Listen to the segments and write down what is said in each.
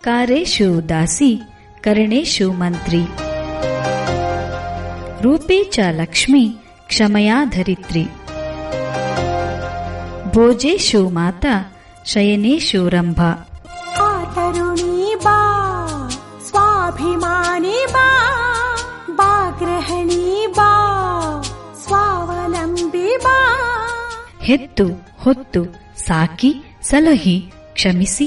ಕಾರೇಶು ದಾಸಿ ಕರಣೇಶು ಮಂತ್ರಿ ರೂಪೇ ಚ ಲಕ್ಷ್ಮಿ ಕ್ಷಮಯಾ ಧರಿತ್ರಿ ಭೋಜೇಶು ಮಾತಾ ಶಯನೇಶು ರಂಭಾ तरुणी बा स्वाभिमानी बा बा गृहिणी बा स्वावलम्बी बा ಹೆತ್ತು ಹೊತ್ತು ಸಾಕಿ ಸಲಹಿ ಕ್ಷಮಿಸಿ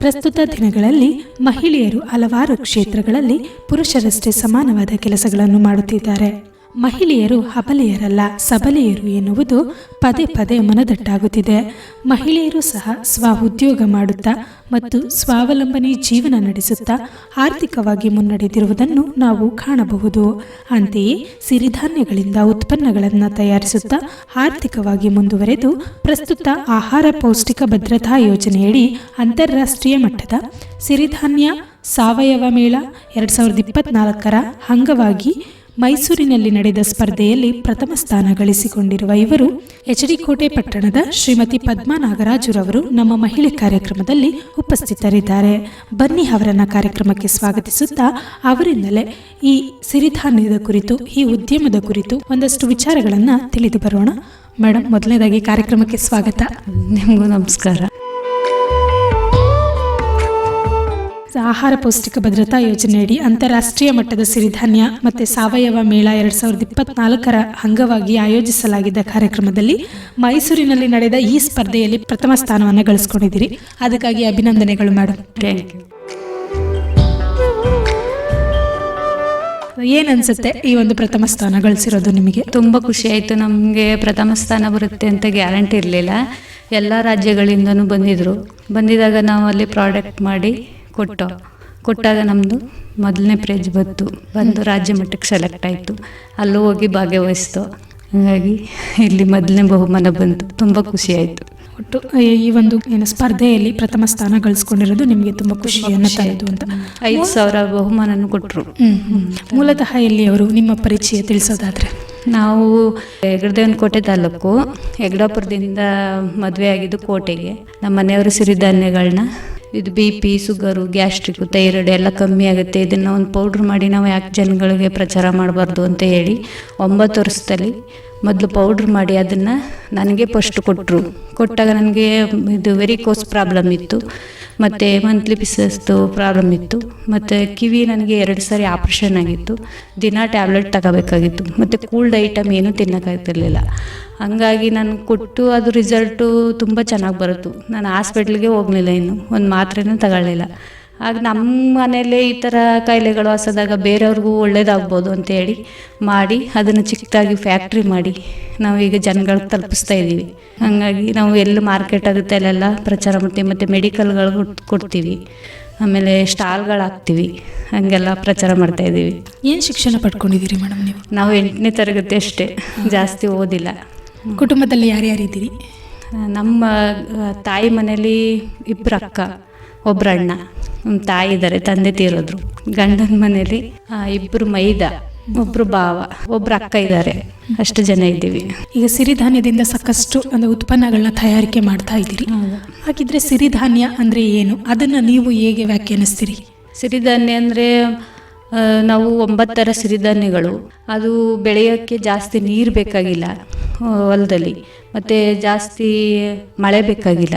ಪ್ರಸ್ತುತ ದಿನಗಳಲ್ಲಿ ಮಹಿಳೆಯರು ಹಲವಾರು ಕ್ಷೇತ್ರಗಳಲ್ಲಿ ಪುರುಷರಷ್ಟೇ ಸಮಾನವಾದ ಕೆಲಸಗಳನ್ನು ಮಾಡುತ್ತಿದ್ದಾರೆ. ಮಹಿಳೆಯರು ಹಬಲೆಯರಲ್ಲ, ಸಬಲೆಯರು ಎನ್ನುವುದು ಪದೇ ಪದೇ ಮನದಟ್ಟಾಗುತ್ತಿದೆ. ಮಹಿಳೆಯರು ಸಹ ಸ್ವ ಉದ್ಯೋಗ ಮಾಡುತ್ತಾ ಮತ್ತು ಸ್ವಾವಲಂಬನೆ ಜೀವನ ನಡೆಸುತ್ತಾ ಆರ್ಥಿಕವಾಗಿ ಮುನ್ನಡೆದಿರುವುದನ್ನು ನಾವು ಕಾಣಬಹುದು. ಅಂತೆಯೇ ಸಿರಿಧಾನ್ಯಗಳಿಂದ ಉತ್ಪನ್ನಗಳನ್ನು ತಯಾರಿಸುತ್ತಾ ಆರ್ಥಿಕವಾಗಿ ಮುಂದುವರೆದು ಪ್ರಸ್ತುತ ಆಹಾರ ಪೌಷ್ಟಿಕ ಭದ್ರತಾ ಯೋಜನೆಯಡಿ ಅಂತಾರಾಷ್ಟ್ರೀಯ ಮಟ್ಟದ ಸಿರಿಧಾನ್ಯ ಸಾವಯವ ಮೇಳ ಎರಡು ಸಾವಿರದ ಇಪ್ಪತ್ನಾಲ್ಕರ ಅಂಗವಾಗಿ ಮೈಸೂರಿನಲ್ಲಿ ನಡೆದ ಸ್ಪರ್ಧೆಯಲ್ಲಿ ಪ್ರಥಮ ಸ್ಥಾನ ಗಳಿಸಿಕೊಂಡಿರುವ ಇವರು ಎಚ್ಡಿಕೋಟೆ ಪಟ್ಟಣದ ಶ್ರೀಮತಿ ಪದ್ಮಾ ನಾಗರಾಜುರವರು ನಮ್ಮ ಮಹಿಳೆ ಕಾರ್ಯಕ್ರಮದಲ್ಲಿ ಉಪಸ್ಥಿತರಿದ್ದಾರೆ. ಬನ್ನಿ ಅವರನ್ನ ಕಾರ್ಯಕ್ರಮಕ್ಕೆ ಸ್ವಾಗತಿಸುತ್ತಾ ಅವರಿಂದಲೇ ಈ ಸಿರಿಧಾನ್ಯದ ಕುರಿತು, ಈ ಉದ್ಯಮದ ಕುರಿತು ಒಂದಷ್ಟು ವಿಚಾರಗಳನ್ನು ತಿಳಿದು ಬರೋಣ. ಮೇಡಮ್ ಮೊದಲನೇದಾಗಿ ಕಾರ್ಯಕ್ರಮಕ್ಕೆ ಸ್ವಾಗತ. ನಿಮಗೂ ನಮಸ್ಕಾರ. ಆಹಾರ ಪೌಷ್ಟಿಕ ಭದ್ರತಾ ಯೋಜನೆಯಡಿ ಅಂತಾರಾಷ್ಟ್ರೀಯ ಮಟ್ಟದ ಸಿರಿಧಾನ್ಯ ಮತ್ತು ಸಾವಯವ ಮೇಳ ಎರಡ್ ಸಾವಿರದ ಇಪ್ಪತ್ನಾಲ್ಕರ ಅಂಗವಾಗಿ ಆಯೋಜಿಸಲಾಗಿದ್ದ ಕಾರ್ಯಕ್ರಮದಲ್ಲಿ ಮೈಸೂರಿನಲ್ಲಿ ನಡೆದ ಈ ಸ್ಪರ್ಧೆಯಲ್ಲಿ ಪ್ರಥಮ ಸ್ಥಾನವನ್ನು ಗಳಿಸ್ಕೊಂಡಿದ್ದೀರಿ. ಅದಕ್ಕಾಗಿ ಅಭಿನಂದನೆಗಳು ಮೇಡಮ್ ಥ್ಯಾಂಕ್ ಯು ಏನ್ ಅನ್ಸುತ್ತೆ ಈ ಒಂದು ಪ್ರಥಮ ಸ್ಥಾನ ಗಳಿಸಿರೋದು ನಿಮಗೆ? ತುಂಬ ಖುಷಿ ಆಯಿತು. ನಮಗೆ ಪ್ರಥಮ ಸ್ಥಾನ ಬರುತ್ತೆ ಅಂತ ಗ್ಯಾರಂಟಿ ಇರಲಿಲ್ಲ. ಎಲ್ಲ ರಾಜ್ಯಗಳಿಂದನೂ ಬಂದಿದ್ರು. ಬಂದಿದಾಗ ನಾವು ಅಲ್ಲಿ ಪ್ರಾಡಕ್ಟ್ ಮಾಡಿ ಕೊಟ್ಟು. ಕೊಟ್ಟಾಗ ನಮ್ಮದು ಮೊದಲನೇ ಪ್ರೇಜ್ ಬಂತು. ಬಂದು ರಾಜ್ಯ ಮಟ್ಟಕ್ಕೆ ಸೆಲೆಕ್ಟ್ ಆಯಿತು. ಅಲ್ಲೂ ಹೋಗಿ ಭಾಗವಹಿಸ್ತು ಹಾಗಾಗಿ ಇಲ್ಲಿ ಮೊದಲನೇ ಬಹುಮಾನ ಬಂತು. ತುಂಬ ಖುಷಿ ಆಯಿತು. ಒಟ್ಟು ಈ- ಒಂದು ಏನು ಸ್ಪರ್ಧೆಯಲ್ಲಿ ಪ್ರಥಮ ಸ್ಥಾನ ಗಳಿಸ್ಕೊಂಡಿರೋದು ನಿಮಗೆ ತುಂಬ ಖುಷಿಯನ್ನು ತಂತು ಅಂತ. ಐದು ಸಾವಿರ ಬಹುಮಾನನೂ ಕೊಟ್ಟರು. ಮೂಲತಃ ಇಲ್ಲಿ ಅವರು ನಿಮ್ಮ ಪರಿಚಯ ತಿಳಿಸೋದಾದರೆ? ನಾವು ಹೆಗ್ರದೇವನಕೋಟೆ ತಾಲೂಕು. ಹೆಗ್ಡಾಪುರದಿಂದ ಮದುವೆ ಆಗಿದ್ದು ಕೋಟೆಗೆ. ನಮ್ಮ ಮನೆಯವರು ಸಿರಿಧಾನ್ಯಗಳನ್ನ ಇದು B P sugar gastric thyroid ಎಲ್ಲ ಕಮ್ಮಿ ಆಗುತ್ತೆ. ಇದನ್ನು ಒಂದು ಪೌಡ್ರ್ ಮಾಡಿ ನಾವು ಯಾಕೆ ಜನಗಳಿಗೆ ಪ್ರಚಾರ ಮಾಡಬಾರ್ದು ಅಂತ ಹೇಳಿ ಒಂಬತ್ತು ವರ್ಷದಲ್ಲಿ ಮೊದಲು ಪೌಡ್ರ್ ಮಾಡಿ ಅದನ್ನು ನನಗೆ ಫಸ್ಟ್ ಕೊಟ್ಟರು ಕೊಟ್ಟಾಗ ನನಗೆ ಇದು ವೆರಿ ಕೋಸ್ ಪ್ರಾಬ್ಲಮ್ ಇತ್ತು. ಮತ್ತು ಮಂತ್ಲಿ ಪಿಸಸ್ದು ಪ್ರಾಬ್ಲಮ್ ಇತ್ತು. ಮತ್ತು ಕಿವಿ ನನಗೆ ಎರಡು ಸಾರಿ ಆಪ್ರೇಷನ್ ಆಗಿತ್ತು. ದಿನ ಟ್ಯಾಬ್ಲೆಟ್ ತಗೋಬೇಕಾಗಿತ್ತು. ಮತ್ತು ಕೂಲ್ಡ್ ಐಟಮ್ ಏನೂ ತಿನ್ನೋಕ್ಕಾಗ್ತಿರ್ಲಿಲ್ಲ. ಹಂಗಾಗಿ ನಾನು ಕೊಟ್ಟು ಅದು ರಿಸಲ್ಟು ತುಂಬ ಚೆನ್ನಾಗಿ ಬರುತ್ತು. ನಾನು ಹಾಸ್ಪಿಟ್ಲಿಗೆ ಹೋಗಲಿಲ್ಲ ಇನ್ನು. ಒಂದು ಮಾತ್ರೆನೂ ತಗೊಳ್ಳಿಲ್ಲ. ಆಗ ನಮ್ಮ ಮನೆಯಲ್ಲೇ ಈ ಥರ ಕಾಯಿಲೆಗಳು ಹಸದಾಗ ಬೇರೆಯವ್ರಿಗೂ ಒಳ್ಳೇದಾಗ್ಬೋದು ಅಂತೇಳಿ ಮಾಡಿ ಅದನ್ನು ಚಿಕ್ಕದಾಗಿ ಫ್ಯಾಕ್ಟ್ರಿ ಮಾಡಿ ನಾವೀಗ ಜನಗಳಿಗೆ ತಲುಪಿಸ್ತಾ ಇದ್ದೀವಿ. ಹಾಗಾಗಿ ನಾವು ಎಲ್ಲಿ ಮಾರ್ಕೆಟ್ ಆಗುತ್ತೆ ಅಲ್ಲೆಲ್ಲ ಪ್ರಚಾರ ಮಾಡ್ತೀವಿ ಮತ್ತು ಮೆಡಿಕಲ್ಗಳು ಕೊಡ್ತೀವಿ. ಆಮೇಲೆ ಸ್ಟಾಲ್ಗಳು ಹಾಕ್ತೀವಿ. ಹಾಗೆಲ್ಲ ಪ್ರಚಾರ ಮಾಡ್ತಾ ಇದ್ದೀವಿ. ಏನು ಶಿಕ್ಷಣ ಪಡ್ಕೊಂಡಿದ್ದೀರಿ ಮೇಡಮ್ ನೀವು? ನಾವು ಎಂಟನೇ ತರಗತಿ ಅಷ್ಟೇ ಜಾಸ್ತಿ ಓದಿಲ್ಲ. ಕುಟುಂಬದಲ್ಲಿ ಯಾರ್ಯಾರಿದ್ದೀರಿ? ನಮ್ಮ ತಾಯಿ ಮನೇಲಿ ಇಬ್ಬರು ಅಕ್ಕ. ನಮ್ಮ ತಾಯಿ ಇದ್ದಾರೆ ತಂದೆ ತೀರೋದ್ರು. ಗಂಡನ ಮನೇಲಿ ಆ, ಇಬ್ರು ಮೈದ ಒಬ್ರು ಭಾವ ಒಬ್ರು ಅಕ್ಕ ಇದ್ದಾರೆ ಅಷ್ಟು ಜನ ಇದ್ದೀವಿ. ಈಗ ಸಿರಿಧಾನ್ಯದಿಂದ ಸಾಕಷ್ಟು ಅಂದ್ರೆ ಉತ್ಪನ್ನಗಳನ್ನ ತಯಾರಿಕೆ ಮಾಡ್ತಾ ಇದ್ದೀರಿ. ಹಾಗಿದ್ರೆ ಸಿರಿಧಾನ್ಯ ಅಂದ್ರೆ ಏನು? ಅದನ್ನ ನೀವು ಹೇಗೆ ವ್ಯಾಖ್ಯಾನಿಸ್ತೀರಿ? ಸಿರಿಧಾನ್ಯ ಅಂದ್ರೆ ನಾವು ಒಂಬತ್ತರ ಸಿರಿಧಾನ್ಯಗಳು. ಅದು ಬೆಳೆಯೋಕ್ಕೆ ಜಾಸ್ತಿ ನೀರು ಬೇಕಾಗಿಲ್ಲ ಹೊಲದಲ್ಲಿ. ಮತ್ತು ಜಾಸ್ತಿ ಮಳೆ ಬೇಕಾಗಿಲ್ಲ.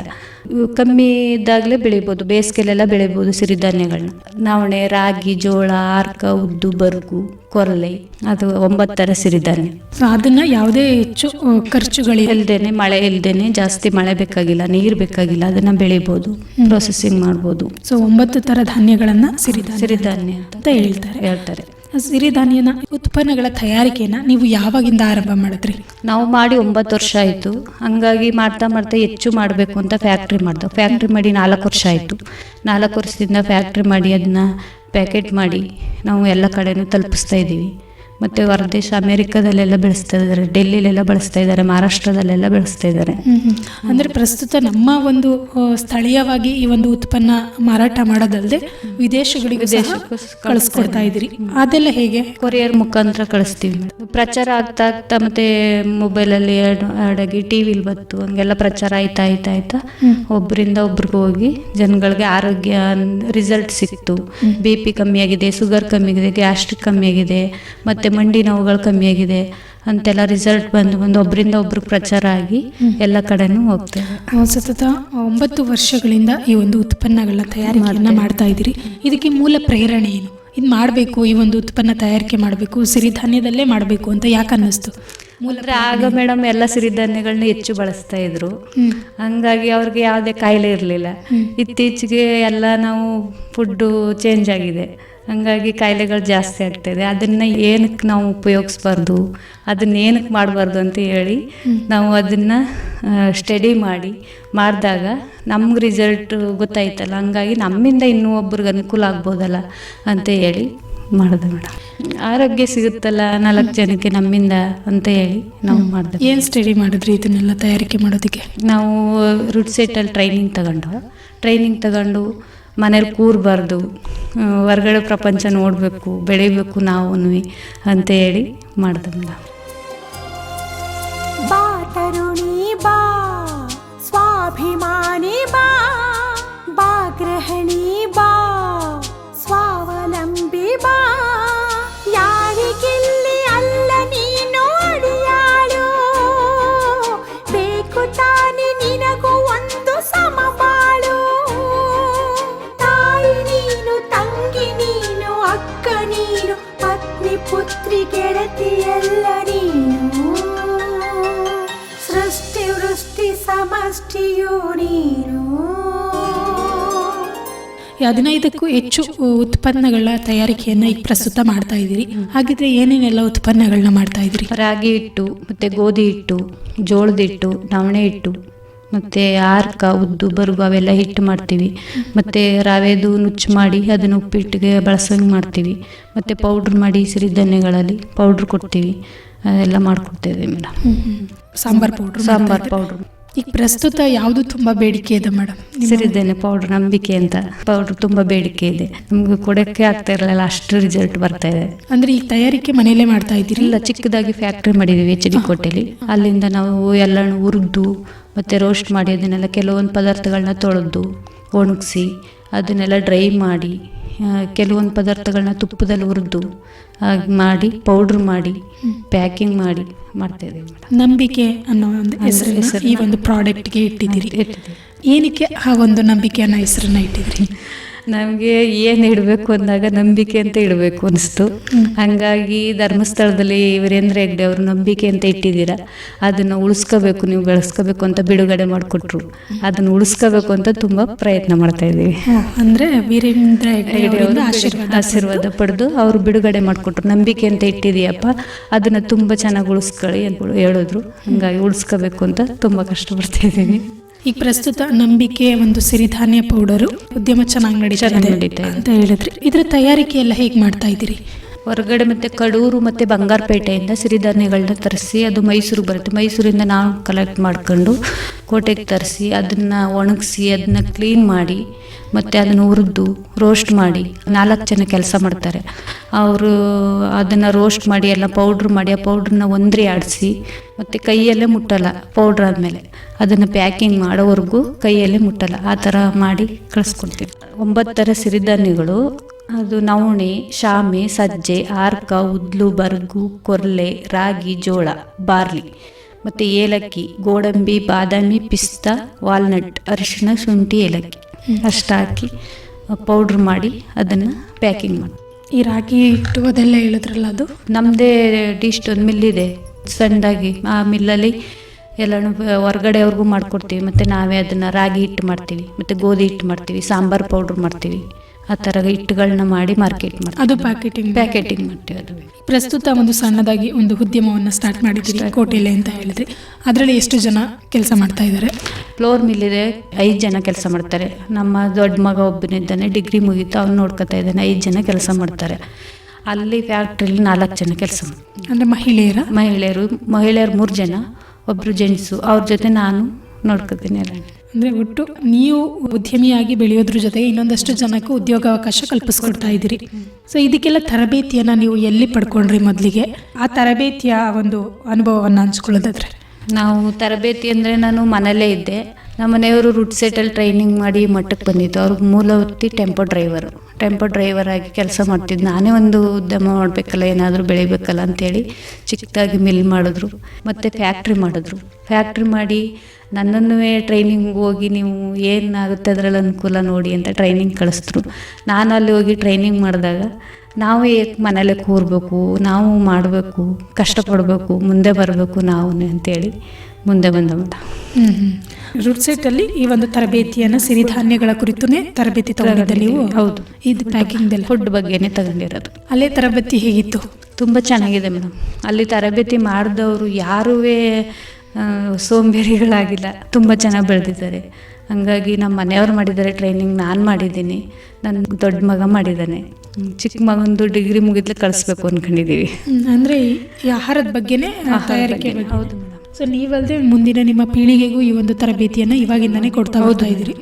ಕಮ್ಮಿ ಇದ್ದಾಗಲೇ ಬೆಳಿಬೋದು ಬೇಸಿಗೆಲೆಲ್ಲ ಬೆಳಿಬೋದು ಸಿರಿಧಾನ್ಯಗಳನ್ನ. ನವಣೆ ರಾಗಿ ಜೋಳ ಆರ್ಕ ಉದ್ದು ಬರುಗು ಕೊರಲೆ ಅದು ಒಂಬತ್ತರ ಸಿರಿಧಾನ್ಯ. ಸೊ ಅದನ್ನ ಯಾವುದೇ ಹೆಚ್ಚು ಖರ್ಚುಗಳು ಇಲ್ದೇನೆ ಮಳೆ ಇಲ್ದೇನೆ ಜಾಸ್ತಿ ಮಳೆ ಬೇಕಾಗಿಲ್ಲ ನೀರು ಬೇಕಾಗಿಲ್ಲ ಅದನ್ನ ಬೆಳಿಬೋದು ಪ್ರೊಸೆಸಿಂಗ್ ಮಾಡ್ಬೋದು. ಸೊ ಒಂಬತ್ತು ತರ ಧಾನ್ಯಗಳನ್ನ ಸಿರಿಧಾನ್ಯ ಸಿರಿಧಾನ್ಯ ಅಂತ ಹೇಳ್ತಾರೆ. ಹೇಳ್ತಾರೆ. ಸಿರಿಧಾನ್ಯನ ಉತ್ಪನ್ನಗಳ ತಯಾರಿಕೆನ ನೀವು ಯಾವಾಗಿಂದ ಆರಂಭ ಮಾಡಿದ್ರಿ? ನಾವು ಮಾಡಿ ಒಂಬತ್ತು ವರ್ಷ ಆಯಿತು. ಹಂಗಾಗಿ ಮಾಡ್ತಾ ಮಾಡ್ತಾ ಹೆಚ್ಚು ಮಾಡಬೇಕು ಅಂತ ಫ್ಯಾಕ್ಟ್ರಿ ಮಾಡ್ದೆ. ಫ್ಯಾಕ್ಟ್ರಿ ಮಾಡಿ ನಾಲ್ಕು ವರ್ಷ ಆಯಿತು. ನಾಲ್ಕು ವರ್ಷದಿಂದ ಫ್ಯಾಕ್ಟ್ರಿ ಮಾಡಿ ಅದನ್ನ ಪ್ಯಾಕೆಟ್ ಮಾಡಿ ನಾವು ಎಲ್ಲ ಕಡೆನೂ ತಲುಪಿಸ್ತಾ ಇದ್ದೀವಿ. ಮತ್ತು ಹೊರದೇಶ ಅಮೆರಿಕದಲ್ಲೆಲ್ಲ ಬೆಳೆಸ್ತಾ ಇದ್ದಾರೆ ಡೆಲ್ಲಿಲೆಲ್ಲ ಬಳಸ್ತಾ ಇದ್ದಾರೆ ಮಹಾರಾಷ್ಟ್ರದಲ್ಲೆಲ್ಲ ಬೆಳೆಸ್ತಾ ಇದ್ದಾರೆ. ಅಂದ್ರೆ ಪ್ರಸ್ತುತ ನಮ್ಮ ಒಂದು ಸ್ಥಳೀಯವಾಗಿ ಈ ಒಂದು ಉತ್ಪನ್ನ ಮಾರಾಟ ಮಾಡೋದಲ್ಲದೆ ವಿದೇಶಗಳಿಗೆ ಕಳಿಸ್ಕೊಡ್ತಾ ಇದ್ದೀರಿ. ಅದೆಲ್ಲ ಹೇಗೆ? ಕೊರಿಯರ್ ಮುಖಾಂತರ ಕಳಿಸ್ತೀವಿ. ಪ್ರಚಾರ ಆಗ್ತಾ ಆಗ್ತಾ ಮತ್ತೆ ಮೊಬೈಲಲ್ಲಿ ಆಡಾಗಿ ಟಿ ವಿಲಿ ಬತ್ತು ಹಂಗೆಲ್ಲ ಪ್ರಚಾರ ಆಯ್ತಾ ಆಯ್ತಾ ಆಯ್ತಾ ಒಬ್ಬರಿಂದ ಒಬ್ರಿಗೆ ಹೋಗಿ ಜನಗಳಿಗೆ ಆರೋಗ್ಯ ರಿಸಲ್ಟ್ ಸಿಕ್ತು. ಬಿ ಪಿ ಕಮ್ಮಿ ಆಗಿದೆ ಶುಗರ್ ಕಮ್ಮಿ ಆಗಿದೆ ಗ್ಯಾಸ್ಟ್ರಿಕ್ ಕಮ್ಮಿ ಆಗಿದೆ ಮತ್ತೆ ಮಂಡಿ ನೋವುಗಳು ಕಮ್ಮಿ ಆಗಿದೆ ಅಂತೆಲ್ಲ ರಿಸಲ್ಟ್ ಬಂದು ಬಂದು ಒಬ್ಬರಿಂದ ಒಬ್ರು ಪ್ರಚಾರ ಆಗಿ ಎಲ್ಲ ಕಡೆನೂ ಹೋಗ್ತೇವೆ ಸತತ ಒಂಬತ್ತು ವರ್ಷಗಳಿಂದ ಈ ಒಂದು ಉತ್ಪನ್ನಗಳನ್ನ ತಯಾರಿ ಮಾಡ್ತಾ ಇದ್ದೀರಿ. ಇದಕ್ಕೆ ಮೂಲ ಪ್ರೇರಣೆ ಏನು? ಇದು ಮಾಡಬೇಕು ಈ ಒಂದು ಉತ್ಪನ್ನ ತಯಾರಿಕೆ ಮಾಡಬೇಕು ಸಿರಿಧಾನ್ಯದಲ್ಲೇ ಮಾಡಬೇಕು ಅಂತ ಯಾಕೆ ಅನ್ನಿಸ್ತು? ಮೂಲಂದ್ರೆ ಆಗ ಮೇಡಮ್ ಎಲ್ಲ ಸಿರಿಧಾನ್ಯಗಳನ್ನ ಹೆಚ್ಚು ಬಳಸ್ತಾ ಇದ್ರು. ಹಂಗಾಗಿ ಅವ್ರಿಗೆ ಯಾವುದೇ ಕಾಯಿಲೆ ಇರಲಿಲ್ಲ. ಇತ್ತೀಚೆಗೆ ಎಲ್ಲ ನಾವು ಫುಡ್ಡು ಚೇಂಜ್ ಆಗಿದೆ. ಹಂಗಾಗಿ ಕಾಯಿಲೆಗಳು ಜಾಸ್ತಿ ಆಗ್ತಾಯಿದೆ ಅದನ್ನ ಏನಕ್ಕೆ ನಾವು ಉಪಯೋಗಿಸ್ಬಾರ್ದು ಅದನ್ನ ಏನಕ್ಕೆ ಮಾಡಬಾರ್ದು ಅಂತ ಹೇಳಿ ನಾವು ಅದನ್ನ ಸ್ಟಡಿ ಮಾಡಿ ಮಾಡಿದಾಗ ನಮ್ಗೆ ರಿಸಲ್ಟ್ ಗೊತ್ತಾಯ್ತಲ್ಲ. ಹಂಗಾಗಿ ನಮ್ಮಿಂದ ಇನ್ನೂ ಒಬ್ರಿಗೆ ಅನುಕೂಲ ಆಗ್ಬೋದಲ್ಲ ಅಂತ ಹೇಳಿ ಮಾಡಿದೆ ಮೇಡಮ್ ಆರೋಗ್ಯ ಸಿಗುತ್ತಲ್ಲ ನಾಲ್ಕು ಜನಕ್ಕೆ ನಮ್ಮಿಂದ ಅಂತ ಹೇಳಿ ನಾವು ಮಾಡಿದೆ. ಏನು ಸ್ಟಡಿ ಮಾಡಿದ್ರಿ ಇದನ್ನೆಲ್ಲ ತಯಾರಿಕೆ ಮಾಡೋದಕ್ಕೆ? ನಾವು ರೂಟ್ ಸೆಟಲ್ಲಿ ಟ್ರೈನಿಂಗ್ ತಗೊಂಡು ಟ್ರೈನಿಂಗ್ ತಗೊಂಡು ಮನೇಲಿ ಕೂರಬಾರ್ದು ಹೊರಗಡೆ ಪ್ರಪಂಚ ನೋಡಬೇಕು ಬೆಳಿಬೇಕು ನಾವು ಅಂತ ಹೇಳಿ ಮಾಡಿದೆ ಮೇಡಮ್ ಹದಿನೈದಕ್ಕೂ ಹೆಚ್ಚು ಉತ್ಪನ್ನಗಳ ತಯಾರಿಕೆಯನ್ನ ಈಗ ಪ್ರಸ್ತುತ ಮಾಡ್ತಾ ಇದ್ದೀರಿ. ಹಾಗಿದ್ರೆ ಏನೇನೆಲ್ಲ ಉತ್ಪನ್ನಗಳನ್ನ ಮಾಡ್ತಾ ಇದ್ದೀರಿ? ರಾಗಿ ಹಿಟ್ಟು ಮತ್ತು ಗೋಧಿ ಹಿಟ್ಟು ಜೋಳದ ಹಿಟ್ಟು ನವಣೆ ಹಿಟ್ಟು ಮತ್ತು ಆರ್ಕ ಉದ್ದು ಬರುಗು ಅವೆಲ್ಲ ಹಿಟ್ಟು ಮಾಡ್ತೀವಿ. ಮತ್ತು ರವೆದು ನುಚ್ಚು ಮಾಡಿ ಅದನ್ನು ಉಪ್ಪಿಟ್ಟಿಗೆ ಬಳಸಂಗೆ ಮಾಡ್ತೀವಿ. ಮತ್ತು ಪೌಡ್ರ್ ಮಾಡಿ ಸಿರಿಧಾನ್ಯಗಳಲ್ಲಿ ಪೌಡ್ರ್ ಕೊಡ್ತೀವಿ. ಅದೆಲ್ಲ ಮಾಡ್ಕೊಡ್ತೇವೆ madam. Sambar powder sambar powder. ಈಗ ಪ್ರಸ್ತುತ ಯಾವುದು ತುಂಬಾ ಬೇಡಿಕೆ ಇದೆ ಮೇಡಮ್ ಸರಿದ್ದೇನೆ ಪೌಡ್ರ್ ನಂಬಿಕೆ ಅಂತ ಪೌಡ್ರ್ ತುಂಬ ಬೇಡಿಕೆ ಇದೆ. ನಮ್ಗೆ ಕೊಡಕ್ಕೆ ಆಗ್ತಾ ಇರಲಿಲ್ಲ ಅಷ್ಟು ರಿಸಲ್ಟ್ ಬರ್ತಾ ಇದೆ. ಅಂದ್ರೆ ಈ ತಯಾರಿಕೆ ಮನೆಯಲ್ಲೇ ಮಾಡ್ತಾ ಇದ್ದೀರಿ? ಇಲ್ಲ ಚಿಕ್ಕದಾಗಿ ಫ್ಯಾಕ್ಟ್ರಿ ಮಾಡಿದೀವಿ ಎಚ್ ಡಿ ಕೋಟೆಲಿ. ಅಲ್ಲಿಂದ ನಾವು ಎಲ್ಲನೂ ಹುರಿದು ಮತ್ತೆ ರೋಸ್ಟ್ ಮಾಡಿ ಅದನ್ನೆಲ್ಲ ಕೆಲವೊಂದು ಪದಾರ್ಥಗಳನ್ನ ತೊಳೆದು ಒಣಗಿಸಿ ಅದನ್ನೆಲ್ಲ ಡ್ರೈ ಮಾಡಿ ಕೆಲವೊಂದು ಪದಾರ್ಥಗಳನ್ನ ತುಪ್ಪದಲ್ಲಿ ಹುರಿದು ಮಾಡಿ ಪೌಡ್ರ್ ಮಾಡಿ ಪ್ಯಾಕಿಂಗ್ ಮಾಡಿ ಮಾಡ್ತಾ ಇದ್ದೀವಿ ನಂಬಿಕೆ ಅನ್ನೋ ಒಂದು ಹೆಸರು ಈ ಒಂದು ಪ್ರಾಡಕ್ಟ್ಗೆ ಇಟ್ಟಿದ್ದೀರಿ. ಏನಕ್ಕೆ ಆ ಒಂದು ನಂಬಿಕೆ ಅನ್ನೋ ಹೆಸರನ್ನ ಇಟ್ಟಿದ್ರಿ ನಮಗೆ ಏನು ಇಡಬೇಕು ಅಂದಾಗ ನಂಬಿಕೆ ಅಂತ ಇಡಬೇಕು ಅನಿಸ್ತು. ಹಂಗಾಗಿ ಧರ್ಮಸ್ಥಳದಲ್ಲಿ ವೀರೇಂದ್ರ ಹೆಗ್ಡೆ ಅವರು ನಂಬಿಕೆ ಅಂತ ಇಟ್ಟಿದ್ದೀರಾ ಅದನ್ನು ಉಳಿಸ್ಕೋಬೇಕು ನೀವು ಬೆಳೆಸ್ಕೋಬೇಕು ಅಂತ ಬಿಡುಗಡೆ ಮಾಡಿಕೊಟ್ರು. ಅದನ್ನು ಉಳಿಸ್ಕೋಬೇಕು ಅಂತ ತುಂಬ ಪ್ರಯತ್ನ ಮಾಡ್ತಾ ಇದ್ದೀವಿ. ಅಂದ್ರೆ ವೀರೇಂದ್ರ ಹೆಗ್ಡೆ ಅವರು ಆಶೀರ್ವಾದ ಆಶೀರ್ವಾದ ಪಡೆದು ಅವರು ಬಿಡುಗಡೆ ಮಾಡಿಕೊಟ್ರು. ನಂಬಿಕೆ ಅಂತ ಇಟ್ಟಿದೀಯಪ್ಪ ಅದನ್ನ ತುಂಬ ಚೆನ್ನಾಗಿ ಉಳಿಸ್ಕೊಳ್ಳಿ ಅಂತ ಹೇಳಿದ್ರು. ಹಂಗಾಗಿ ಉಳಿಸ್ಕೋಬೇಕು ಅಂತ ತುಂಬ ಕಷ್ಟಪಡ್ತಾ ಇದ್ದೀವಿ. ಈಗ ಪ್ರಸ್ತುತ ನಂಬಿಕೆ ಒಂದು ಸಿರಿಧಾನ್ಯ ಪೌಡರು. ಉದ್ಯಮ ಚೆನ್ನಾಗಿ ನಡೀತಾ ಅಂತ ಹೇಳಿದ್ರಿ. ಇದರ ತಯಾರಿಕೆ ಎಲ್ಲ ಹೇಗೆ ಮಾಡ್ತಾ ಇದ್ದೀರಿ? ಹೊರಗಡೆ ಮತ್ತು ಕಡೂರು ಮತ್ತು ಬಂಗಾರಪೇಟೆಯಿಂದ ಸಿರಿಧಾನ್ಯಗಳನ್ನ ತರಿಸಿ ಅದು ಮೈಸೂರಿಗೆ ಬರುತ್ತೆ. ಮೈಸೂರಿಂದ ನಾವು ಕಲೆಕ್ಟ್ ಮಾಡ್ಕೊಂಡು ಕೋಟೆಗೆ ತರಿಸಿ ಅದನ್ನು ಒಣಗಿಸಿ ಅದನ್ನ ಕ್ಲೀನ್ ಮಾಡಿ ಮತ್ತು ಅದನ್ನು ಹುರಿದು ರೋಸ್ಟ್ ಮಾಡಿ ನಾಲ್ಕು ಜನ ಕೆಲಸ ಮಾಡ್ತಾರೆ. ಅವರು ಅದನ್ನು ರೋಸ್ಟ್ ಮಾಡಿ ಎಲ್ಲ ಪೌಡ್ರ್ ಮಾಡಿ ಆ ಪೌಡ್ರನ್ನ ಒಂದ್ರಿ ಆಡಿಸಿ ಮತ್ತು ಕೈಯಲ್ಲೇ ಮುಟ್ಟಲ್ಲ ಪೌಡ್ರ್ ಆದಮೇಲೆ. ಅದನ್ನು ಪ್ಯಾಕಿಂಗ್ ಮಾಡೋವರೆಗೂ ಕೈಯಲ್ಲಿ ಮುಟ್ಟಲ್ಲ. ಆ ಥರ ಮಾಡಿ ಕಳಿಸ್ಕೊಡ್ತೀವಿ. ಒಂಬತ್ತರ ಸಿರಿಧಾನ್ಯಗಳು ಅದು ನವಣೆ ಶಾಮೆ ಸಜ್ಜೆ ಆರ್ಕ ಉದ್ಲು ಬರ್ಗು ಕೊರ್ಲೆ ರಾಗಿ ಜೋಳ ಬಾರ್ಲಿ. ಮತ್ತು ಏಲಕ್ಕಿ ಗೋಡಂಬಿ ಬಾದಾಮಿ ಪಿಸ್ತಾ ವಾಲ್ನಟ್ ಅರಿಶಿಣ ಶುಂಠಿ ಏಲಕ್ಕಿ. ಅಷ್ಟು ಹಾಕಿ ಪೌಡ್ರ್ ಮಾಡಿ ಅದನ್ನು ಪ್ಯಾಕಿಂಗ್ ಮಾಡಿ. ಈ ರಾಗಿ ಇಟ್ಟು ಅದೆಲ್ಲ ಹೇಳಿದ್ರಲ್ಲ ಅದು? ನಮ್ಮದೇ ಡಿಸ್ಟ್ ಒಂದು ಮಿಲ್ಲಿದೆ ಸಣ್ಣದಾಗಿ ಆ ಮಿಲ್ಲಲ್ಲಿ ಎಲ್ಲನೂ ಹೊರ್ಗಡೆಯವ್ರಿಗೂ ಮಾಡಿಕೊಡ್ತೀವಿ. ಮತ್ತು ನಾವೇ ಅದನ್ನು ರಾಗಿ ಹಿಟ್ಟು ಮಾಡ್ತೀವಿ ಮತ್ತು ಗೋಧಿ ಹಿಟ್ಟು ಮಾಡ್ತೀವಿ ಸಾಂಬಾರು ಪೌಡ್ರ್ ಮಾಡ್ತೀವಿ. ಆ ಥರ ಹಿಟ್ಟುಗಳನ್ನ ಮಾಡಿ ಮಾರ್ಕೆಟ್ ಮಾಡ್ತೀವಿ. ಅದು ಪ್ಯಾಕೆಟಿಂಗ್ ಪ್ಯಾಕೆಟಿಂಗ್ ಮಾಡ್ತೀವಿ ಅದು. ಪ್ರಸ್ತುತ ಒಂದು ಸಣ್ಣದಾಗಿ ಒಂದು ಉದ್ಯಮವನ್ನು ಸ್ಟಾರ್ಟ್ ಮಾಡಿದ್ದೀವಿ ಕೋಟೆಲೆ ಅಂತ ಹೇಳಿದ್ರಿ. ಅದರಲ್ಲಿ ಎಷ್ಟು ಜನ ಕೆಲಸ ಮಾಡ್ತಾ ಇದ್ದಾರೆ? ಫ್ಲೋರ್ ಮಿಲ್ಲಿದೆ ಐದು ಜನ ಕೆಲಸ ಮಾಡ್ತಾರೆ. ನಮ್ಮ ದೊಡ್ಡ ಮಗ ಒಬ್ಬನಿದ್ದಾನೆ ಡಿಗ್ರಿ ಮುಗೀತು ಅವ್ನು ನೋಡ್ಕೊತಾ ಇದ್ದಾನೆ ಐದು ಜನ ಕೆಲಸ ಮಾಡ್ತಾರೆ. ಅಲ್ಲಿ ಫ್ಯಾಕ್ಟ್ರಿಲಿ ನಾಲ್ಕು ಜನ ಕೆಲಸ ಅಂದರೆ ಮಹಿಳೆಯರ? ಮಹಿಳೆಯರು ಮಹಿಳೆಯರು ಮೂರು ಜನ. ಒಬ್ಬರು ಜೆಂಟ್ಸು ಅವ್ರ ಜೊತೆ ನಾನು ನೋಡ್ಕೊತೀನಿ ಎಲ್ಲ. ಅಂದರೆ ಒಟ್ಟು ನೀವು ಉದ್ಯಮಿಯಾಗಿ ಬೆಳೆಯೋದ್ರ ಜೊತೆ ಇನ್ನೊಂದಷ್ಟು ಜನಕ್ಕೆ ಉದ್ಯೋಗಾವಕಾಶ ಕಲ್ಪಿಸ್ಕೊಡ್ತಾ ಇದ್ದೀರಿ. ಸೊ ಇದಕ್ಕೆಲ್ಲ ತರಬೇತಿಯನ್ನು ನೀವು ಎಲ್ಲಿ ಪಡ್ಕೊಂಡ್ರಿ ಮೊದಲಿಗೆ? ಆ ತರಬೇತಿಯ ಒಂದು ಅನುಭವವನ್ನು ಹಂಚ್ಕೊಳ್ಳೋದಾದ್ರೆ. ನಾವು ತರಬೇತಿ ಅಂದರೆ ನಾನು ಮನೇಲೇ ಇದ್ದೆ. ನಮ್ಮ ಮನೆಯವರು ರೂಟ್ ಸೆಟಲ್ ಟ್ರೈನಿಂಗ್ ಮಾಡಿ ಮಟ್ಟಕ್ಕೆ ಬಂದಿದ್ದು. ಅವ್ರ ಮೂಲವರ್ತಿ ಟೆಂಪೋ ಡ್ರೈವರು ಟೆಂಪೋ ಡ್ರೈವರ್ ಆಗಿ ಕೆಲಸ ಮಾಡ್ತಿದ್ದು ನಾನೇ ಒಂದು ಉದ್ಯಮ ಮಾಡಬೇಕಲ್ಲ, ಏನಾದರೂ ಬೆಳಿಬೇಕಲ್ಲ ಅಂತೇಳಿ ಚಿಕ್ಕದಾಗಿ ಮಿಲ್ ಮಾಡಿದ್ರು. ಮತ್ತು ಫ್ಯಾಕ್ಟ್ರಿ ಮಾಡಿದ್ರು. ಫ್ಯಾಕ್ಟ್ರಿ ಮಾಡಿ ನನ್ನನ್ನು ಟ್ರೈನಿಂಗ್ ಹೋಗಿ ನೀವು ಏನಾಗುತ್ತೆ ಅದರಲ್ಲಿ ಅನುಕೂಲ ನೋಡಿ ಅಂತ ಟ್ರೈನಿಂಗ್ ಕಳಿಸಿದ್ರು. ನಾನು ಅಲ್ಲಿ ಹೋಗಿ ಟ್ರೈನಿಂಗ್ ಮಾಡಿದಾಗ ನಾವು ಏಕೆ ಮನೇಲೆ ಕೂರಬೇಕು, ನಾವು ಮಾಡಬೇಕು, ಕಷ್ಟಪಡಬೇಕು, ಮುಂದೆ ಬರಬೇಕು ನಾವು ಅಂತೇಳಿ ಮುಂದೆ ಬಂದ ರೂಟ್ ಸೈಟಲ್ಲಿ ಈ ಒಂದು ತರಬೇತಿಯನ್ನು ಸಿರಿಧಾನ್ಯಗಳ ಕುರಿತುನೇ ತರಬೇತಿ ತಗೊಂಡಿದ್ದೆ ನೀವು? ಹೌದು. ಇದು ಪ್ಯಾಕಿಂಗ್ದಲ್ಲಿ ಫುಡ್ ಬಗ್ಗೆನೇ ತಗೊಂಡಿರೋದು. ಅಲ್ಲೇ ತರಬೇತಿ ಹೇಗಿತ್ತು? ತುಂಬ ಚೆನ್ನಾಗಿದೆ ಮೇಡಮ್. ಅಲ್ಲಿ ತರಬೇತಿ ಮಾಡಿದವರು ಯಾರೂ ಸೋಂಬೇರಿಗಳಾಗಿಲ್ಲ ತುಂಬ ಚೆನ್ನಾಗಿ ಬೆಳೆದಿದ್ದಾರೆ. ಹಂಗಾಗಿ ನಮ್ಮ ಮನೆಯವ್ರು ಮಾಡಿದ್ದಾರೆ ಟ್ರೈನಿಂಗ್ ನಾನು ಮಾಡಿದ್ದೀನಿ. ನನ್ನ ದೊಡ್ಡ ಮಗ ಮಾಡಿದ್ದಾನೆ. ಚಿಕ್ಕ ಮಗಂದು ಡಿಗ್ರಿ ಮುಗಿದ್ಲೆ ಕಳಿಸ್ಬೇಕು ಅಂದ್ಕೊಂಡಿದ್ದೀವಿ ಅಂದರೆ ಈ- ಆಹಾರದ ಬಗ್ಗೆನೇ ತಯಾರಿಕೆ ಹೌದು ಸೊ ನೀವಲ್ಲದೆ ಮುಂದಿನ ನಿಮ್ಮ ಪೀಳಿಗೆಗೂ ಈ ಒಂದು ತರಬೇತಿಯನ್ನು ಇವಾಗಿಂದನೇ ಕೊಡ್ತಾ ಹೋಗ್ತಾ ಇದ್ದೀರಿ.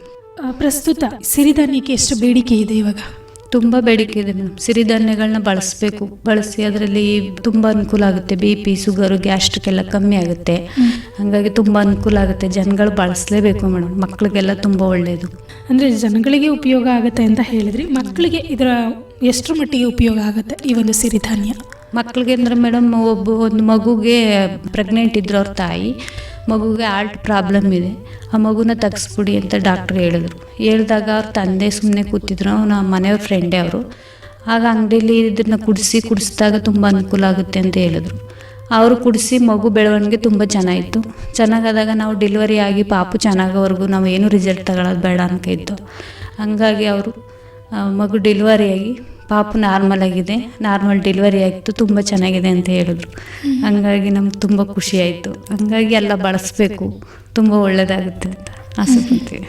ಪ್ರಸ್ತುತ ಸಿರಿಧಾನ್ಯಕ್ಕೆ ಎಷ್ಟು ಬೇಡಿಕೆ ಇದೆ ಇವಾಗ? ತುಂಬ ಬೇಡಿಕೆ ಇದೆ ಮೇಡಮ್. ಸಿರಿಧಾನ್ಯಗಳನ್ನ ಬಳಸಬೇಕು. ಬಳಸಿ ಅದರಲ್ಲಿ ತುಂಬ ಅನುಕೂಲ ಆಗುತ್ತೆ. ಬಿ ಪಿ ಶುಗರು ಗ್ಯಾಸ್ಟ್ರಿಕ್ ಎಲ್ಲ ಕಮ್ಮಿ ಆಗುತ್ತೆ. ಹಾಗಾಗಿ ತುಂಬ ಅನುಕೂಲ ಆಗುತ್ತೆ. ಜನಗಳು ಬಳಸಲೇಬೇಕು ಮೇಡಮ್. ಮಕ್ಕಳಿಗೆಲ್ಲ ತುಂಬ ಒಳ್ಳೆಯದು ಅಂದರೆ ಜನಗಳಿಗೆ ಉಪಯೋಗ ಆಗುತ್ತೆ ಅಂತ ಹೇಳಿದ್ರಿ. ಮಕ್ಕಳಿಗೆ ಇದರ ಎಷ್ಟರ ಮಟ್ಟಿಗೆ ಉಪಯೋಗ ಆಗುತ್ತೆ ಈ ಒಂದು ಸಿರಿಧಾನ್ಯ? ಮಕ್ಕಳಿಗೆ ಅಂದ್ರೆ ಮೇಡಮ್, ಒಬ್ಬ ಒಂದು ಮಗುಗೆ ಪ್ರೆಗ್ನೆಂಟ್ ಇದ್ರು ಅವ್ರ ತಾಯಿ, ಮಗುಗೆ ಹಾರ್ಟ್ ಪ್ರಾಬ್ಲಮ್ ಇದೆ. ಆ ಮಗುನ ತೆಗೆಸ್ಬಿಡಿ ಅಂತ ಡಾಕ್ಟ್ರ್ ಹೇಳಿದ್ರು. ಹೇಳಿದಾಗ ಅವ್ರ ತಂದೆ ಸುಮ್ಮನೆ ಕೂತಿದ್ರು. ನಮ್ಮ ಮನೆಯವ್ರ ಫ್ರೆಂಡೇ ಅವರು. ಆಗ ಅಂಗಡಿಲಿ ಇದನ್ನು ಕುಡಿಸಿ ಕುಡಿಸಿದಾಗ ತುಂಬ ಅನುಕೂಲ ಆಗುತ್ತೆ ಅಂತ ಹೇಳಿದ್ರು. ಅವರು ಕುಡಿಸಿ ಮಗು ಬೆಳವಣಿಗೆ ತುಂಬ ಚೆನ್ನಾಗಿತ್ತು ಚೆನ್ನಾಗಾದಾಗ ನಾವು ಡೆಲಿವರಿ ಆಗಿ ಪಾಪು ಚೆನ್ನಾಗೋವರೆಗೂ ನಾವು ಏನು ರಿಸಲ್ಟ್ ತಗೊಳ್ಳೋದು ಬೇಡ ಅಂತ ಇತ್ತು. ಹಂಗಾಗಿ ಅವರು ಮಗು ಡೆಲಿವರಿ ಆಗಿ ಪಾಪು ನಾರ್ಮಲ್ ಆಗಿದೆ, ನಾರ್ಮಲ್ ಡೆಲಿವರಿ ಆಯಿತು ತುಂಬ ಚೆನ್ನಾಗಿದೆ ಅಂತ ಹೇಳಿದ್ರು. ಹಂಗಾಗಿ ನಮ್ಗೆ ತುಂಬ ಖುಷಿ ಆಯಿತು. ಹಂಗಾಗಿ ಎಲ್ಲ ಬಳಸಬೇಕು, ತುಂಬ ಒಳ್ಳೆಯದಾಗುತ್ತೆ ಅಂತ ಆಸೆ ಪಡ್ತೀವಿ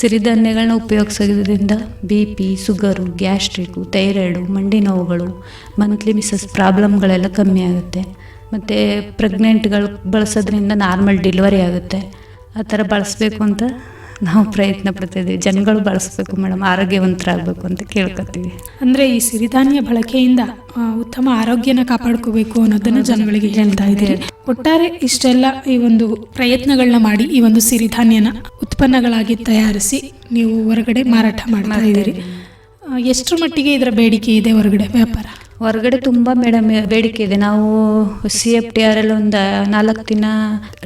ಸಿರಿಧಾನ್ಯಗಳನ್ನ ಉಪಯೋಗಿಸೋದ್ರಿಂದ B P sugar gastric, thyroid, ಮಂಡಿ ನೋವುಗಳು, ಮಂತ್ಲಿ ಮಿಸಸ್ ಪ್ರಾಬ್ಲಮ್ಗಳೆಲ್ಲ ಕಮ್ಮಿ ಆಗುತ್ತೆ. ಮತ್ತು ಪ್ರೆಗ್ನೆಂಟ್ಗಳು ಬಳಸೋದ್ರಿಂದ ನಾರ್ಮಲ್ ಡೆಲಿವರಿ ಆಗುತ್ತೆ. ಆ ಥರ ಬಳಸಬೇಕು ಅಂತ ನಾವು ಪ್ರಯತ್ನ ಪಡ್ತಿದ್ದೀವಿ ಜನಗಳು ಬಳಸಬೇಕು ಮೇಡಮ್ ಆರೋಗ್ಯವಂತರಾಗಬೇಕು ಅಂತ ಕೇಳ್ಕೊತೀವಿ. ಅಂದ್ರೆ ಈ ಸಿರಿಧಾನ್ಯ ಬಳಕೆಯಿಂದ ಉತ್ತಮ ಆರೋಗ್ಯನ ಕಾಪಾಡ್ಕೋಬೇಕು ಅನ್ನೋದನ್ನ ಜನಗಳಿಗೆ ಹೇಳ್ತಾ ಇದ್ದೀರಿ. ಒಟ್ಟಾರೆ ಇಷ್ಟೆಲ್ಲ ಈ ಒಂದು ಪ್ರಯತ್ನಗಳನ್ನ ಮಾಡಿ ಈ ಒಂದು ಸಿರಿಧಾನ್ಯನ ಉತ್ಪನ್ನಗಳಾಗಿ ತಯಾರಿಸಿ ನೀವು ಹೊರಗಡೆ ಮಾರಾಟ ಮಾಡ್ತಾ ಇದ್ದೀರಿ. ಎಷ್ಟರ ಮಟ್ಟಿಗೆ ಇದರ ಬೇಡಿಕೆ ಇದೆ ಹೊರಗಡೆ ವ್ಯಾಪಾರ? ಹೊರಗಡೆ ತುಂಬ ಮೇಡಮ್ ಬೇಡಿಕೆ ಇದೆ. ನಾವು ಸಿ ಎಫ್ ಟಿ ಆರ್ ಅಲ್ಲಿ ಒಂದು ನಾಲ್ಕು ದಿನ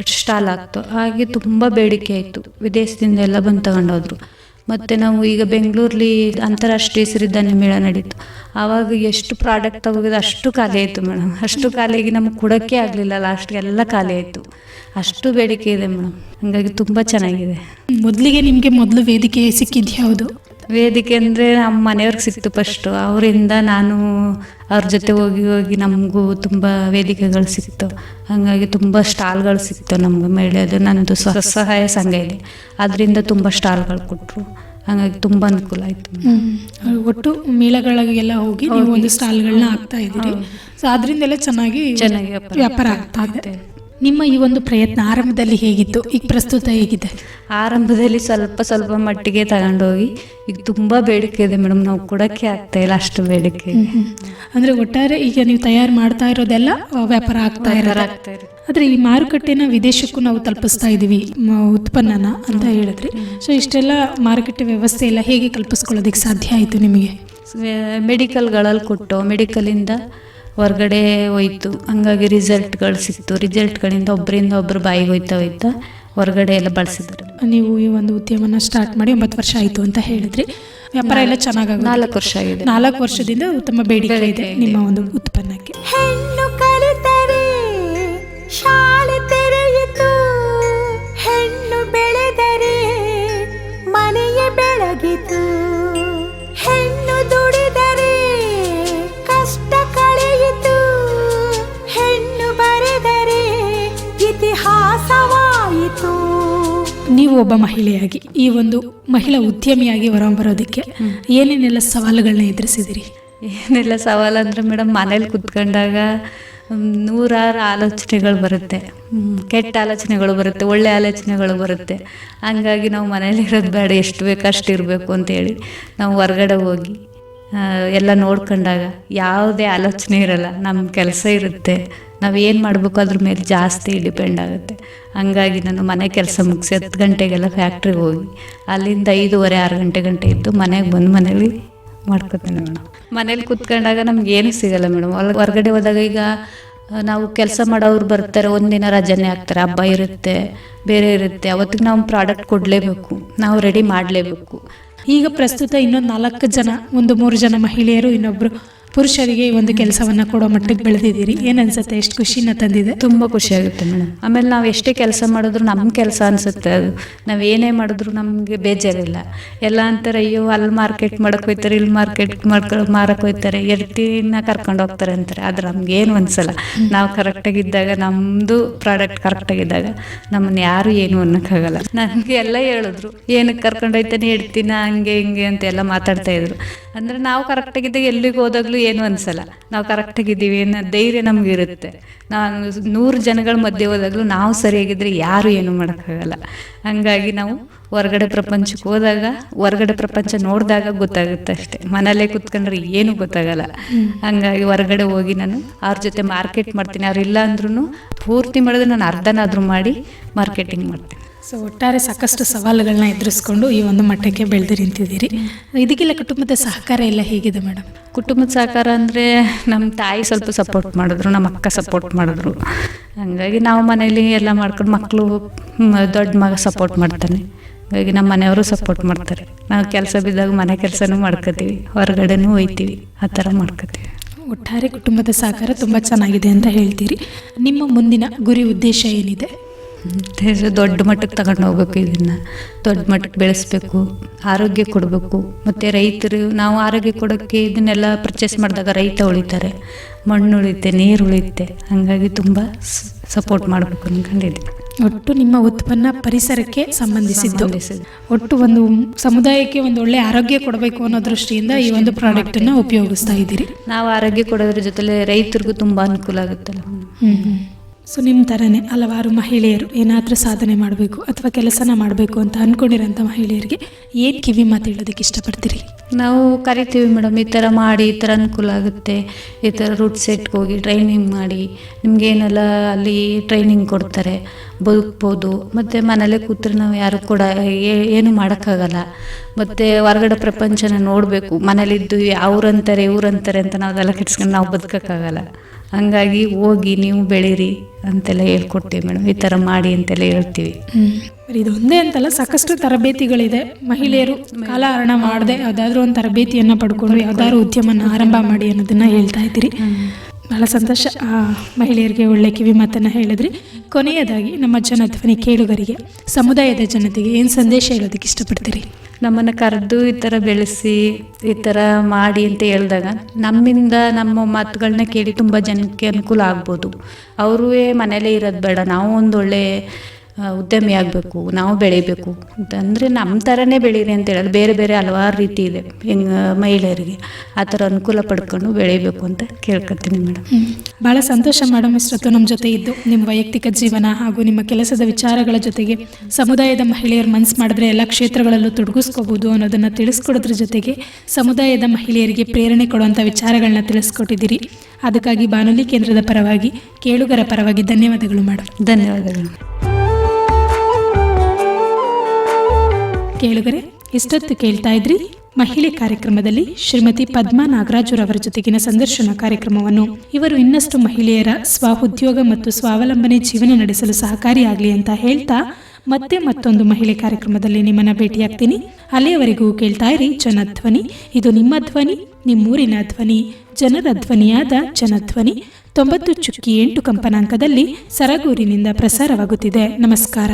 ಸ್ಟಾಲ್ ಆಗ್ತು. ಹಾಗೆ ತುಂಬ ಬೇಡಿಕೆ ಆಯಿತು ವಿದೇಶದಿಂದ ಎಲ್ಲ ಬಂದು ತಗೊಂಡೋದ್ರು. ಮತ್ತು ನಾವು ಈಗ ಬೆಂಗಳೂರಲ್ಲಿ ಅಂತಾರಾಷ್ಟ್ರೀಯ ಸಿರಿಧಾನ್ಯ ಮೇಳ ನಡೀತು. ಆವಾಗ ಎಷ್ಟು ಪ್ರಾಡಕ್ಟ್ ತಗೋದು ಅಷ್ಟು ಖಾಲಿ ಆಯಿತು ಮೇಡಮ್. ಅಷ್ಟು ಖಾಲಿಯಾಗಿ ನಮ್ಗೆ ಕೊಡೋಕ್ಕೆ ಆಗಲಿಲ್ಲ. ಲಾಸ್ಟ್ಗೆ ಎಲ್ಲ ಖಾಲಿ ಆಯಿತು. ಅಷ್ಟು ಬೇಡಿಕೆ ಇದೆ ಮೇಡಮ್. ಹಾಗಾಗಿ ತುಂಬ ಚೆನ್ನಾಗಿದೆ. ಮೊದಲಿಗೆ ನಿಮಗೆ ಮೊದಲು ವೇದಿಕೆ ಸಿಕ್ಕಿದ್ದು ಯಾವುದು? ವೇದಿಕೆ ಅಂದರೆ ನಮ್ಮ ಮನೆಯವ್ರಿಗೆ ಸಿಕ್ತು ಫಸ್ಟು ಅವರಿಂದ ನಾನು ಅವ್ರ ಜೊತೆ ಹೋಗಿ ಹೋಗಿ ನಮಗೂ ತುಂಬ ವೇದಿಕೆಗಳು ಸಿಕ್ತು. ಹಾಗಾಗಿ ತುಂಬ ಸ್ಟಾಲ್ಗಳು ಸಿಕ್ತು ನಮ್ಗೆ ಮಹಿಳೆಯದು ನನ್ನದು ಸ್ವಸಹಾಯ ಸಂಘ ಇದೆ ಅದರಿಂದ ತುಂಬ ಸ್ಟಾಲ್ಗಳು ಕೊಟ್ಟರು ಹಂಗಾಗಿ ತುಂಬ ಅನುಕೂಲ ಆಯಿತು. ಒಟ್ಟು ಮೇಳಗಳಿಗೆಲ್ಲ ಹೋಗಿ ನೀವು ಒಂದು ಸ್ಟಾಲ್ಗಳನ್ನ ಹಾಕ್ತಾ ಇದ್ದೀರಿ. ಸೊ ಅದರಿಂದೆಲ್ಲ ಚೆನ್ನಾಗಿ ಚೆನ್ನಾಗಿ ವ್ಯಾಪಾರ ವ್ಯಾಪಾರ ಆಗ್ತಾ ಇದೆ. ನಿಮ್ಮ ಈ ಒಂದು ಪ್ರಯತ್ನ ಆರಂಭದಲ್ಲಿ ಹೇಗಿತ್ತು? ಈಗ ಪ್ರಸ್ತುತ ಹೇಗಿದೆ? ಆರಂಭದಲ್ಲಿ ಸ್ವಲ್ಪ ಸ್ವಲ್ಪ ಮಟ್ಟಿಗೆ ತಗೊಂಡೋಗಿ ಈಗ ತುಂಬ ಬೇಡಿಕೆ ಇದೆ ಮೇಡಮ್ ನಾವು ಕೊಡೋಕ್ಕೆ ಆಗ್ತಾ ಇಲ್ಲ ಅಷ್ಟು ಬೇಡಿಕೆ. ಅಂದರೆ ಒಟ್ಟಾರೆ ಈಗ ನೀವು ತಯಾರು ಮಾಡ್ತಾ ಇರೋದೆಲ್ಲ ವ್ಯಾಪಾರ ಆಗ್ತಾ ಇರೋದು. ಆದರೆ. ಈ ಮಾರುಕಟ್ಟೆನ ವಿದೇಶಕ್ಕೂ ನಾವು ತಲುಪಿಸ್ತಾ ಇದ್ದೀವಿ ಉತ್ಪನ್ನನ ಅಂತ ಹೇಳಿದ್ರಿ. ಸೊ ಇಷ್ಟೆಲ್ಲ ಮಾರುಕಟ್ಟೆ ವ್ಯವಸ್ಥೆ ಎಲ್ಲ ಹೇಗೆ ಕಲ್ಪಿಸ್ಕೊಳ್ಳೋದಕ್ಕೆ ಸಾಧ್ಯ ಆಯಿತು ನಿಮಗೆ? ಮೆಡಿಕಲ್ಗಳಲ್ಲಿ ಕೊಟ್ಟು ಮೆಡಿಕಲಿಂದ ಹೊರ್ಗಡೆ ಹೋಯ್ತು. ಹಂಗಾಗಿ ರಿಸಲ್ಟ್ಗಳು ಸಿಕ್ತು. ರಿಸಲ್ಟ್ಗಳಿಂದ ಒಬ್ಬರಿಂದ ಒಬ್ಬರು ಬಾಯಿಗೆ ಹೋಯ್ತಾ ಹೋಯ್ತಾ ಹೊರಗಡೆ ಎಲ್ಲ ಬಳಸಿದ್ರು. ನೀವು ಈ ಒಂದು ಉದ್ಯಮನ ಸ್ಟಾರ್ಟ್ ಮಾಡಿ ಒಂಬತ್ತು ವರ್ಷ ಆಯಿತು ಅಂತ ಹೇಳಿದ್ರಿ. ವ್ಯಾಪಾರ ಎಲ್ಲ ಚೆನ್ನಾಗಿ ನಾಲ್ಕು ವರ್ಷ ಆಗಿದೆ. ನಾಲ್ಕು ವರ್ಷದಿಂದ ಉತ್ತಮ ಬೇಡಿಕೆ ಇದೆ. ನಿಮ್ಮ ಒಂದು ಉತ್ಪನ್ನಕ್ಕೆ. ಹೆಣ್ಣು ಕಲಿತರೆ ಶಾಲೆ ತೆರೆಯಿತು. ಹೆಣ್ಣು ಬೆಳೆದರೆ ಮನೆಯ ಬೆಳಗಿತು. ನೀವು ಒಬ್ಬ ಮಹಿಳೆಯಾಗಿ ಈ ಒಂದು ಮಹಿಳಾ ಉದ್ಯಮಿಯಾಗಿ ಹೊರಬರೋದಕ್ಕೆ ಏನೇನೆಲ್ಲ ಸವಾಲುಗಳನ್ನ ಎದುರಿಸಿದಿರಿ? ಏನೆಲ್ಲ ಸವಾಲು ಅಂದರೆ ಮೇಡಮ್, ಮನೇಲಿ ಕುತ್ಕೊಂಡಾಗ ನೂರಾರು ಆಲೋಚನೆಗಳು ಬರುತ್ತೆ. ಕೆಟ್ಟ ಆಲೋಚನೆಗಳು ಬರುತ್ತೆ, ಒಳ್ಳೆ ಆಲೋಚನೆಗಳು ಬರುತ್ತೆ. ಹಂಗಾಗಿ ನಾವು ಮನೇಲಿ ಇರೋದು ಬೇಡ, ಎಷ್ಟು ಬೇಕು ಅಷ್ಟು ಇರಬೇಕು ಅಂತೇಳಿ ನಾವು ಹೊರ್ಗಡೆ ಹೋಗಿ ಎಲ್ಲ ನೋಡ್ಕೊಂಡಾಗ ಯಾವುದೇ ಆಲೋಚನೆ ಇರಲ್ಲ ನಮ್ಮ ಕೆಲಸ ಇರುತ್ತೆ. ನಾವು ಏನು ಮಾಡಬೇಕು ಅದ್ರ ಮೇಲೆ ಜಾಸ್ತಿ ಡಿಪೆಂಡ್ ಆಗುತ್ತೆ. ಹಂಗಾಗಿ ನಾನು ಮನೆ ಕೆಲಸ ಮುಗಿಸಿ ಹತ್ತು ಗಂಟೆಗೆಲ್ಲ ಫ್ಯಾಕ್ಟ್ರಿಗೆ ಹೋಗಿ, ಅಲ್ಲಿಂದ ಐದೂವರೆ, ಆರು ಗಂಟೆ ಗಂಟೆ ಇದ್ದು ಮನೆಗೆ ಬಂದು ಮನೇಲಿ ಮಾಡ್ಕೋತೀನಿ ಮೇಡಮ್. ಮನೇಲಿ ಕುತ್ಕೊಂಡಾಗ ನಮ್ಗೆ ಏನು ಸಿಗಲ್ಲ ಮೇಡಮ್. ಹೊರಗಡೆ ಹೋದಾಗ ಈಗ ನಾವು ಕೆಲಸ ಮಾಡೋರು ಬರ್ತಾರೆ, ಒಂದಿನ ರಜನೆ ಹಾಕ್ತಾರೆ, ಹಬ್ಬ ಇರುತ್ತೆ, ಬೇರೆ ಇರುತ್ತೆ. ಅವತ್ತಿಗೆ ನಾವು ಪ್ರಾಡಕ್ಟ್ ಕೊಡಲೇಬೇಕು, ನಾವು ರೆಡಿ ಮಾಡಲೇಬೇಕು. ಈಗ ಪ್ರಸ್ತುತ ಇನ್ನೊಂದು ನಾಲ್ಕು ಜನ ಒಂದು ಮೂರು ಜನ ಮಹಿಳೆಯರು ಇನ್ನೊಬ್ರು. ಪುರುಷರಿಗೆ ಒಂದು ಕೆಲಸವನ್ನ ಕೊಡೋ ಮಟ್ಟಕ್ಕೆ ಬೆಳೆದಿದ್ದೀರಿ. ಅನ್ಸುತ್ತೆ? ಎಷ್ಟು ಖುಷಿನ ತಂದಿದೆ? ತುಂಬ ಖುಷಿ ಆಗುತ್ತೆ ಮೇಡಮ್. ಆಮೇಲೆ ನಾವು ಎಷ್ಟೇ ಕೆಲಸ ಮಾಡಿದ್ರು ನಮ್ಮ ಕೆಲಸ ಅನಿಸುತ್ತೆ ಅದು. ನಾವು ಏನೇ ಮಾಡಿದ್ರು ನಮಗೆ ಬೇಜಾರಿಲ್ಲ. ಎಲ್ಲ ಅಂತಾರೆ, ಅಯ್ಯೋ, ಅಲ್ಲಿ ಮಾರ್ಕೆಟ್ ಮಾಡೋಕೆ ಹೋಯ್ತಾರೆ, ಇಲ್ಲಿ ಮಾರ್ಕೆಟ್ ಮಾಡ್ಕೊ ಮಾರಕ್ಕೆ ಹೋಯ್ತಾರೆ ಎರ್ತಿನ ಕರ್ಕೊಂಡು ಹೋಗ್ತಾರೆ ಅಂತಾರೆ. ಆದ್ರೆ ನಮ್ಗೇನು ಅನ್ಸಲ್ಲ. ನಾವು ಕರೆಕ್ಟಾಗಿದ್ದಾಗ ನಮ್ಮದು ಪ್ರಾಡಕ್ಟ್ ಕರೆಕ್ಟಾಗಿದ್ದಾಗ ನಮ್ಮನ್ನ ಯಾರು ಏನು ಅನ್ನೋಕ್ಕಾಗಲ್ಲ. ನನಗೆ ಎಲ್ಲ ಹೇಳಿದ್ರು. ಏನಕ್ಕೆ ಕರ್ಕೊಂಡು ಹೋಯ್ತಾನೆ? ಎಡ್ತಿನ ಹಂಗೆ ಹಿಂಗೆ ಅಂತ ಎಲ್ಲ ಮಾತಾಡ್ತಾ ಇದ್ರು. ಅಂದರೆ ನಾವು ಕರೆಕ್ಟಾಗಿದ್ದಾಗ ಎಲ್ಲಿಗೆ ಹೋದಾಗಲೂ ಏನು ಅನ್ಸಲ್ಲ. ನಾವು ಕರೆಕ್ಟಾಗಿದ್ದೀವಿ ಅನ್ನೋ ಧೈರ್ಯ ನಮಗಿರುತ್ತೆ ನಾನು ನೂರು ಜನಗಳ ಮಧ್ಯೆ ಹೋದಾಗಲೂ ನಾವು ಸರಿಯಾಗಿದ್ದರೆ ಯಾರು ಏನು ಮಾಡೋಕ್ಕಾಗಲ್ಲ. ಹಂಗಾಗಿ ನಾವು ಹೊರಗಡೆ ಪ್ರಪಂಚಕ್ಕೆ ಹೋದಾಗ, ಹೊರಗಡೆ ಪ್ರಪಂಚ ನೋಡಿದಾಗ ಗೊತ್ತಾಗುತ್ತೆ ಅಷ್ಟೇ. ಮನೇಲೇ ಕೂತ್ಕೊಂಡ್ರೆ ಏನು ಗೊತ್ತಾಗಲ್ಲ. ಹಂಗಾಗಿ ಹೊರಗಡೆ ಹೋಗಿ ನಾನು ಅವ್ರ ಜೊತೆ ಮಾರ್ಕೆಟ್ ಮಾಡ್ತೀನಿ. ಅವ್ರು ಇಲ್ಲ ಅಂದ್ರೂ ಪೂರ್ತಿ ಮಾಡಿದ್ರೆ ನಾನು ಅರ್ಧನಾದರೂ ಮಾಡಿ ಮಾರ್ಕೆಟಿಂಗ್ ಮಾಡ್ತೀನಿ. ಸೊ ಒಟ್ಟಾರೆ ಸಾಕಷ್ಟು ಸವಾಲುಗಳನ್ನ ಎದುರಿಸ್ಕೊಂಡು ಈ ಒಂದು ಮಟ್ಟಕ್ಕೆ ಬೆಳೆದು ನಿಂತಿದ್ದೀರಿ. ಇದಕ್ಕೆಲ್ಲ ಕುಟುಂಬದ ಸಹಕಾರ ಎಲ್ಲ ಹೇಗಿದೆ ಮೇಡಮ್? ಕುಟುಂಬದ ಸಹಕಾರ ಅಂದರೆ ನಮ್ಮ ತಾಯಿ ಸ್ವಲ್ಪ ಸಪೋರ್ಟ್ ಮಾಡಿದ್ರು ನಮ್ಮ ಅಕ್ಕ ಸಪೋರ್ಟ್ ಮಾಡಿದ್ರು. ಹಂಗಾಗಿ ನಾವು ಮನೇಲಿ ಎಲ್ಲ ಮಾಡ್ಕೊಂಡು ಮಕ್ಕಳು ದೊಡ್ಡ ಮಗ ಸಪೋರ್ಟ್ ಮಾಡ್ತಾನೆ. ಹಾಗಾಗಿ ನಮ್ಮ ಮನೆಯವರು ಸಪೋರ್ಟ್ ಮಾಡ್ತಾರೆ. ನಾವು ಕೆಲಸ ಬಿದ್ದಾಗ ಮನೆ ಕೆಲಸನೂ ಮಾಡ್ಕೋತೀವಿ ಹೊರಗಡೆನೂ ಹೋಯ್ತೀವಿ ಆ ಥರ ಮಾಡ್ಕೋತೀವಿ. ಒಟ್ಟಾರೆ ಕುಟುಂಬದ ಸಹಕಾರ ತುಂಬ ಚೆನ್ನಾಗಿದೆ ಅಂತ ಹೇಳ್ತೀರಿ. ನಿಮ್ಮ ಮುಂದಿನ ಗುರಿ ಉದ್ದೇಶ ಏನಿದೆ? ದೊಡ್ಡ ಮಟ್ಟಕ್ಕೆ ತಗೊಂಡು ಹೋಗ್ಬೇಕು ಇದನ್ನು. ದೊಡ್ಡ ಮಟ್ಟಕ್ಕೆ ಬೆಳೆಸ್ಬೇಕು ಆರೋಗ್ಯ ಕೊಡಬೇಕು. ಮತ್ತು ರೈತರು ನಾವು ಆರೋಗ್ಯ ಕೊಡೋಕ್ಕೆ ಇದನ್ನೆಲ್ಲ ಪರ್ಚೇಸ್ ಮಾಡಿದಾಗ ರೈತ ಉಳಿತಾರೆ. ಮಣ್ಣು ಉಳಿತೆ ನೀರು ಉಳಿತೆ ಹಾಗಾಗಿ ತುಂಬ ಸಪೋರ್ಟ್ ಮಾಡಬೇಕು ಅಂದ್ಕೊಂಡಿದ್ದೀನಿ ಒಟ್ಟು ನಿಮ್ಮ ಉತ್ಪನ್ನ ಪರಿಸರಕ್ಕೆ ಸಂಬಂಧಿಸಿದ್ದು. ಒಟ್ಟು ಒಂದು ಸಮುದಾಯಕ್ಕೆ ಒಂದು ಒಳ್ಳೆ ಆರೋಗ್ಯ ಕೊಡಬೇಕು ಅನ್ನೋ ದೃಷ್ಟಿಯಿಂದ ಈ ಒಂದು ಪ್ರಾಡಕ್ಟ್ ಅನ್ನ ಉಪಯೋಗಿಸ್ತಾ ಇದ್ದೀರಿ. ನಾವು ಆರೋಗ್ಯ ಕೊಡೋದ್ರ ಜೊತೆಲೆ ರೈತರಿಗೂ ತುಂಬಾ ಅನುಕೂಲ ಆಗುತ್ತಲ್ಲ. ಸೊ ನಿಮ್ಮ ಥರನೇ ಹಲವಾರು ಮಹಿಳೆಯರು ಏನಾದರೂ ಸಾಧನೆ ಮಾಡಬೇಕು ಅಥವಾ ಕೆಲಸನ ಮಾಡಬೇಕು ಅಂತ ಅಂದ್ಕೊಂಡಿರೋಂಥ ಮಹಿಳೆಯರಿಗೆ ಏನು ಕಿವಿ ಮಾತು ಹೇಳೋದಕ್ಕೆ ಇಷ್ಟಪಡ್ತೀರಿ? ನಾವು ಕರಿತೀವಿ ಮೇಡಮ್, ಈ ಥರ ಮಾಡಿ, ಈ ಥರ ಅನುಕೂಲ ಆಗುತ್ತೆ. ಈ ಥರ ರೂಟ್ ಸೆಟ್ಗೆ ಹೋಗಿ ಟ್ರೈನಿಂಗ್ ಮಾಡಿ ನಿಮಗೇನೆಲ್ಲ ಅಲ್ಲಿ ಟ್ರೈನಿಂಗ್ ಕೊಡ್ತಾರೆ, ಬದುಕ್ಬೋದು. ಮತ್ತು ಮನೇಲೇ ಕೂತ್ರೆ ನಾವು ಯಾರು ಕೂಡ ಏನು ಮಾಡೋಕ್ಕಾಗಲ್ಲ. ಮತ್ತು ಹೊರಗಡೆ ಪ್ರಪಂಚನ ನೋಡಬೇಕು, ಮನೇಲಿದ್ದು ಅವ್ರಂತಾರೆ, ಇವ್ರಂತಾರೆ ಅಂತ ನಾವು ಅದೆಲ್ಲ ಕೆಡ್ಸ್ಕೊಂಡು ನಾವು ಬದುಕೋಕ್ಕಾಗಲ್ಲ. ಹಂಗಾಗಿ ಹೋಗಿ ನೀವು ಬೆಳೀರಿ ಅಂತೆಲ್ಲ ಹೇಳ್ಕೊಡ್ತೀವಿ ಮೇಡಮ್. ಈ ಥರ ಮಾಡಿ ಅಂತೆಲ್ಲ ಹೇಳ್ತೀವಿ. ಬರೀ ಇದೊಂದೇ ಅಂತಲ್ಲ ಸಾಕಷ್ಟು ತರಬೇತಿಗಳಿದೆ. ಮಹಿಳೆಯರು ಕಾಲಹರಣ ಮಾಡದೆ ಯಾವುದಾದ್ರೂ ಒಂದು ತರಬೇತಿಯನ್ನು ಪಡ್ಕೊಂಡು ಯಾವ್ದಾದ್ರು ಉದ್ಯಮನ ಆರಂಭ ಮಾಡಿ ಅನ್ನೋದನ್ನ ಹೇಳ್ತಾ ಇದ್ದೀರಿ. ಬಹಳ ಸಂತೋಷ. ಮಹಿಳೆಯರಿಗೆ ಒಳ್ಳೆ ಕಿವಿ ಮಾತನ್ನು ಹೇಳಿದ್ರಿ. ಕೊನೆಯದಾಗಿ ನಮ್ಮ ಜನಧ್ವನಿ ಕೇಳುಗರಿಗೆ, ಸಮುದಾಯದ ಜನತೆಗೆ ಏನು ಸಂದೇಶ ಹೇಳೋದಕ್ಕೆ ಇಷ್ಟಪಡ್ತೀರಿ? ನಮ್ಮನ್ನು ಕರೆದು ಈ ಥರ ಬೆಳೆಸಿ, ಈ ಥರ ಮಾಡಿ ಅಂತ ಹೇಳಿದಾಗ ನಮ್ಮಿಂದ ನಮ್ಮ ಮಾತುಗಳನ್ನ ಕೇಳಿ ತುಂಬ ಜನಕ್ಕೆ ಅನುಕೂಲ ಆಗ್ಬೋದು. ಅವರೂ ಮನೇಲೇ ಇರೋದು ಬೇಡ. ನಾವು ಒಂದೊಳ್ಳೆ ಉದ್ಯಮಿ ಆಗಬೇಕು ನಾವು ಬೆಳಿಬೇಕು. ಅಂತಂದರೆ ನಮ್ಮ ಥರನೇ ಬೆಳೀರಿ ಅಂತ ಹೇಳೋದು. ಬೇರೆ ಬೇರೆ ಹಲವಾರು ರೀತಿ ಇದೆ ಹೆಂಗ ಮಹಿಳೆಯರಿಗೆ. ಆ ಥರ ಅನುಕೂಲ ಪಡ್ಕೊಂಡು ಬೆಳಿಬೇಕು ಅಂತ ಕೇಳ್ಕೊತೀನಿ ಮೇಡಮ್. ಬಹಳ ಸಂತೋಷ ಮೇಡಮ್ ಇಷ್ಟೊತ್ತು ನಮ್ಮ ಜೊತೆ ಇದ್ದು. ನಿಮ್ಮ ವೈಯಕ್ತಿಕ ಜೀವನ ಹಾಗೂ ನಿಮ್ಮ ಕೆಲಸದ ವಿಚಾರಗಳ ಜೊತೆಗೆ ಸಮುದಾಯದ ಮಹಿಳೆಯರು ಮನಸ್ಸು ಮಾಡಿದ್ರೆ ಎಲ್ಲ ಕ್ಷೇತ್ರಗಳಲ್ಲೂ ತೊಡಗಿಸ್ಕೋಬಹುದು ಅನ್ನೋದನ್ನ ತಿಳಿಸ್ಕೊಡೋದ್ರ ಜೊತೆಗೆ ಸಮುದಾಯದ ಮಹಿಳೆಯರಿಗೆ ಪ್ರೇರಣೆ ಕೊಡುವಂಥ ವಿಚಾರಗಳನ್ನ ತಿಳಿಸ್ಕೊಟ್ಟಿದ್ದೀರಿ. ಅದಕ್ಕಾಗಿ ಬಾನುಲಿ ಕೇಂದ್ರದ ಪರವಾಗಿ ಕೇಳುಗರ ಪರವಾಗಿ ಧನ್ಯವಾದಗಳು ಮೇಡಮ್. ಧನ್ಯವಾದಗಳು. ಕೇಳುಗರೆ ಇಷ್ಟೊತ್ತು ಕೇಳ್ತಾ ಇದ್ರಿ. ಮಹಿಳೆ ಕಾರ್ಯಕ್ರಮದಲ್ಲಿ ಶ್ರೀಮತಿ ಪದ್ಮಾ ನಾಗರಾಜುರವರ ಜೊತೆಗಿನ ಸಂದರ್ಶನ ಕಾರ್ಯಕ್ರಮವನ್ನು. ಇವರು ಇನ್ನಷ್ಟು ಮಹಿಳೆಯರ ಸ್ವ ಉದ್ಯೋಗ ಮತ್ತು ಸ್ವಾವಲಂಬನೆ ಜೀವನ ನಡೆಸಲು ಸಹಕಾರಿಯಾಗಲಿ ಅಂತ ಹೇಳ್ತಾ ಮತ್ತೆ ಮತ್ತೊಂದು ಮಹಿಳೆ ಕಾರ್ಯಕ್ರಮದಲ್ಲಿ ನಿಮ್ಮನ್ನ ಭೇಟಿಯಾಗ್ತೀನಿ. ಅಲ್ಲಿಯವರೆಗೂ ಕೇಳ್ತಾ ಇರಿ ಜನಧ್ವನಿ. ಇದು ನಿಮ್ಮ ಧ್ವನಿ, ನಿಮ್ಮೂರಿನ ಧ್ವನಿ, ಜನರ ಧ್ವನಿಯಾದ ಜನಧ್ವನಿ. ತೊಂಬತ್ತು ಚುಕ್ಕಿ ಎಂಟು ಕಂಪನಾಂಕದಲ್ಲಿ ಸರಗೂರಿನಿಂದ ಪ್ರಸಾರವಾಗುತ್ತಿದೆ. ನಮಸ್ಕಾರ.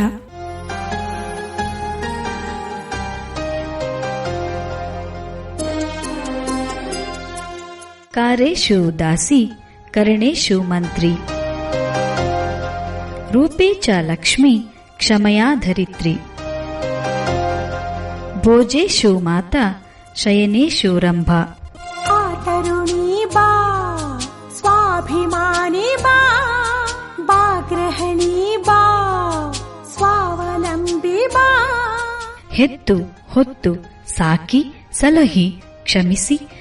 ಕಾರೇಶು ದಾಸಿ ಕರಣೇಶು ಮಂತ್ರಿ. ರೂಪೇ ಚ ಲಕ್ಷ್ಮಿ ಕ್ಷಮಯಾ ಧರಿತ್ರಿ. ಭೋಜೇಶು ಮಾತಾ ಶಯನೇಶು ರಂಭಾ. ಆತರುಣಿ ತರುಣಿ ಬಾ ಸ್ವಾಭಿಮಾನಿ ಬಾ ಬಾ ಗೃಹಿಣಿ ಬಾ ಸ್ವಾವಲಂಬಿ ಬಾ. ಹೆತ್ತು ಹೊತ್ತು ಸಾಕಿ ಸಲಹಿ ಕ್ಷಮಿಸಿ